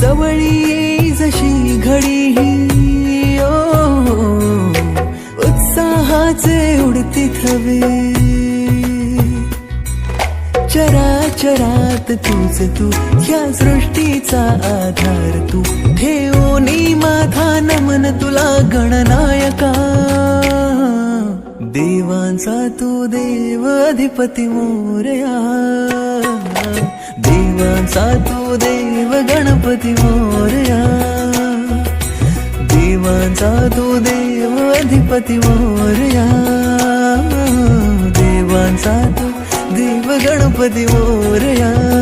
जवळी येई जशी घडी ओ उत्साहाचे उडती थवे. चराचरात तूच तू या सृष्टीचा आधार तू. ठेवणी माथा नमन तुला गणनायका. देवांचा तू देव अधिपती मोरया. देवांचा तू देव गणपती मोरया. देवांचा तू देव अधिपती मोरया. देवांचा तू देव गणपती मोरया.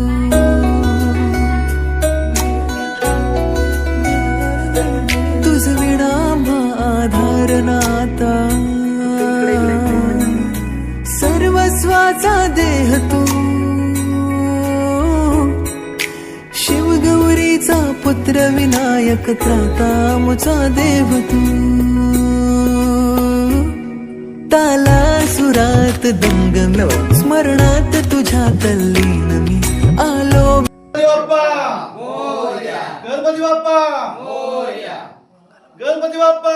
त्राता मुचा देव तू. ताला सुरात दंगन स्मरणात तुझ्या तल्लीन मी आलो. गणपती बाप्पा गणपती बाप्पा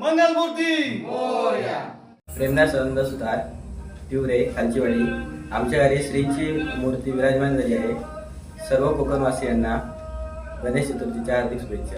मंगलमूर्ती! सुतार तिवरे खालचीवाडी. आमच्या घरी श्रींची मूर्ती विराजमान झाली आहे. सर्व कोकणवासियांना गणेश चतुर्थीच्या हार्दिक शुभेच्छा